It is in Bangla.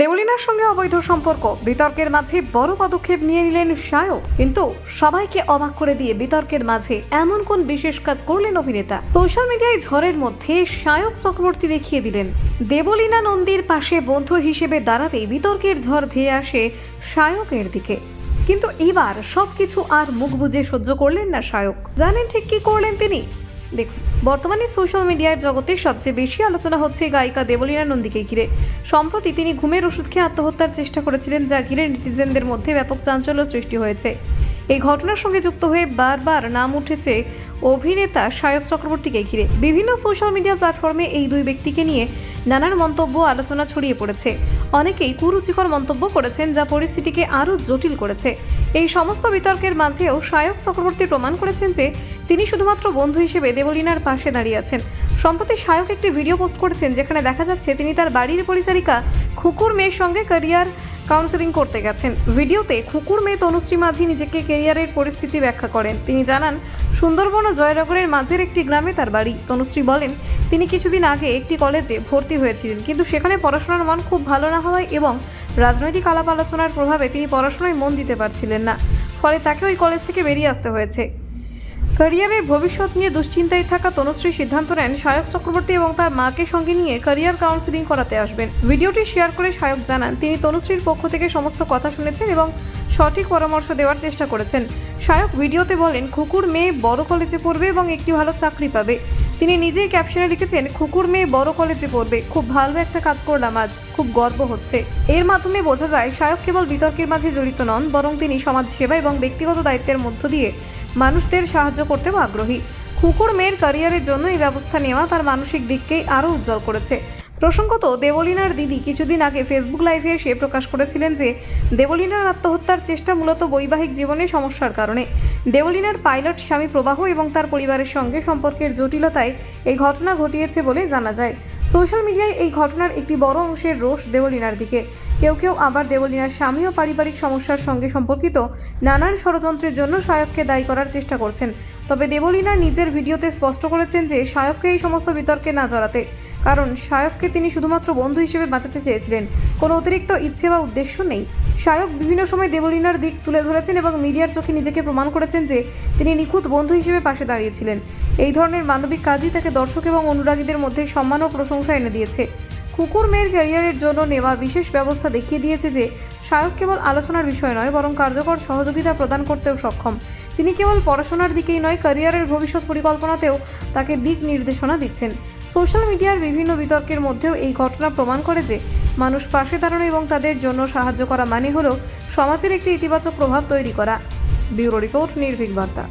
দেবলিনার সঙ্গে অবৈধ সম্পর্ক, বিতর্কের মাঝে বড় পদক্ষেপ নিয়ে নিলেন সায়ক কিন্তু সবাইকে অবাক করে দিয়ে বিতর্কের মাঝে এমন কোন বিশেষ কাজ করলেন অভিনেতা? সোশ্যাল মিডিয়ায় ঝড়ের মধ্যে সায়ক চক্রবর্তী দেখিয়ে দিলেন, দেবলীনা নন্দীর পাশে বন্ধু হিসেবে দাঁড়াতেই বিতর্কের ঝড় ধেয়ে আসে সায়কের দিকে। কিন্তু এবার সবকিছু আর মুখ বুজে সহ্য করলেন না সায়ক জানেন ঠিক কি করলেন তিনি? দেখুন, বর্তমানে সোশ্যাল মিডিয়ার জগতে সবচেয়ে বেশি আলোচনা হচ্ছে গায়িকা দেবলীনা নন্দীকে ঘিরে। সম্প্রতি তিনি ঘুমের ওষুধ খেয়ে আত্মহত্যার চেষ্টা করেছিলেন, যা ঘিরে নেটিজেনদের মধ্যে ব্যাপক চাঞ্চল্য সৃষ্টি হয়েছে। এই ঘটনার সঙ্গে যুক্ত হয়ে বারবার নাম উঠেছে অভিনেতা সায়ক চক্রবর্তীকে ঘিরে। বিভিন্ন সোশ্যাল মিডিয়া প্ল্যাটফর্মে এই দুই ব্যক্তিকে নিয়ে নানান মন্তব্য, আলোচনা ছড়িয়ে পড়েছে। অনেকেই কুরুচিকর মন্তব্য করেছেন, যা পরিস্থিতিকে আরও জটিল করেছে। এই সমস্ত বিতর্কের মাঝেও সায়ক চক্রবর্তী প্রমাণ করেছেন যে তিনি শুধুমাত্র বন্ধু হিসেবে দেবলীনার পাশে দাঁড়িয়ে আছেন। সম্প্রতি সায়ক একটি ভিডিও পোস্ট করেছেন, যেখানে দেখা যাচ্ছে তিনি তার বাড়ির পরিচারিকা খুকুর মেয়ের সঙ্গে ক্যারিয়ার কাউন্সেলিং করতে গেছেন। ভিডিওতে খুকুর মেয়ে তনুশ্রী মাঝি নিজেকে কেরিয়ারের পরিস্থিতি ব্যাখ্যা করেন। তিনি জানান, সুন্দরবন ও জয়নগরের মাঝের একটি গ্রামে তার বাড়ি। তনুশ্রী বলেন, তিনি কিছুদিন আগে একটি কলেজে ভর্তি হয়েছিলেন, কিন্তু সেখানে পড়াশোনার মান খুব ভালো না হওয়ায় এবং রাজনৈতিক আলাপ আলোচনার প্রভাবে তিনি পড়াশোনায় মন দিতে পারছিলেন না। ফলে তাকে ওই কলেজ থেকে বেরিয়ে আসতে হয়েছে। ক্যারিয়ারের ভবিষ্যৎ নিয়ে দুশ্চিন্তায় থাকা তনুশ্রী সিদ্ধান্ত নেন সায়ক চক্রবর্তী এবং তার মাকে সঙ্গে নিয়ে ক্যারিয়ার কাউন্সিলিং করাতে আসবেন। ভিডিওটি শেয়ার করে সায়ক জানান, তিনি তনুশ্রীর পক্ষ থেকে সমস্ত কথা শুনেছেন এবং সঠিক পরামর্শ দেওয়ার চেষ্টা করেছেন। সায়ক ভিডিওতে বলেন, খুকুর মেয়ে বড় কলেজে পড়বে এবং একটি ভালো চাকরি পাবে। তিনি নিজেই ক্যাপশনে লিখেছেন, খুকুর মেয়ে বড় কলেজে পড়বে। খুব ভালো একটা কাজ করলাম আজ। খুব গর্ব হচ্ছে। এর মাধ্যমে বোঝা যায়, সায়ক কেবল বিতর্কের মাঝে জড়িত নন, বরং তিনি সমাজসেবা এবং ব্যক্তিগত দায়িত্বের মধ্য দিয়ে মানুষদের সাহায্য করতেও আগ্রহী। কুকুর মেয়ের ক্যারিয়ারের জন্য এই ব্যবস্থা নেওয়া তার মানসিক দিককেই আরও উজ্জ্বল করেছে। প্রসঙ্গত, দেবলিনার দিদি কিছুদিন আগে ফেসবুক লাইভে এসে প্রকাশ করেছিলেন যে, দেবলিনার আত্মহত্যার চেষ্টা মূলত বৈবাহিক জীবনে সমস্যার কারণে। দেবলিনার পাইলট স্বামী প্রবাহ এবং তার পরিবারের সঙ্গে সম্পর্কের জটিলতায় এই ঘটনা ঘটিয়েছে বলে জানা যায়। সোশ্যাল মিডিয়ায় এই ঘটনার একটি বড় অংশের রোষ দেবলীনার দিকে। কেউ কেউ আবার দেবলীনার স্বামী ও পারিবারিক সমস্যার সঙ্গে সম্পর্কিত নানান ষড়যন্ত্রের জন্য সায়ককে দায়ী করার চেষ্টা করছেন। তবে দেবলীনা নিজের ভিডিওতে স্পষ্ট করেছেন যে, সায়ককে এই সমস্ত বিতর্কে না জড়াতে, কারণ সায়ককে তিনি শুধুমাত্র বন্ধু হিসেবে বাঁচাতে চেয়েছিলেন। কোনো অতিরিক্ত ইচ্ছে বা উদ্দেশ্য নেই। সায়ক বিভিন্ন সময় দেবলীনার দিক তুলে ধরেছেন এবং মিডিয়ার চোখে নিজেকে প্রমাণ করেছেন যে তিনি নিখুঁত বন্ধু হিসেবে পাশে দাঁড়িয়েছিলেন। এই ধরনের মানবিক কাজই তাকে দর্শক এবং অনুরাগীদের মধ্যে সম্মান ও প্রশংসা এনে দিয়েছে। কুকুর মেয়ের ক্যারিয়ারের জন্য নেওয়া বিশেষ ব্যবস্থা দেখিয়ে দিয়েছে যে সায়ক কেবল আলোচনার বিষয় নয়, বরং কার্যকর সহযোগিতা প্রদান করতেও সক্ষম। তিনি কেবল পড়াশোনার দিকেই নয়, ক্যারিয়ারের ভবিষ্যৎ পরিকল্পনাতেও তাকে দিক নির্দেশনা দিচ্ছেন। সোশ্যাল মিডিয়ার বিভিন্ন বিতর্কের মধ্যেও এই ঘটনা প্রমাণ করে যে মানুষ পাশে দাঁড়ানো এবং তাদের জন্য সাহায্য করা মানে হলো সমাজের একটি ইতিবাচক প্রভাব তৈরি করা। ব্যুরো রিপোর্ট নির্ভীক বার্তা।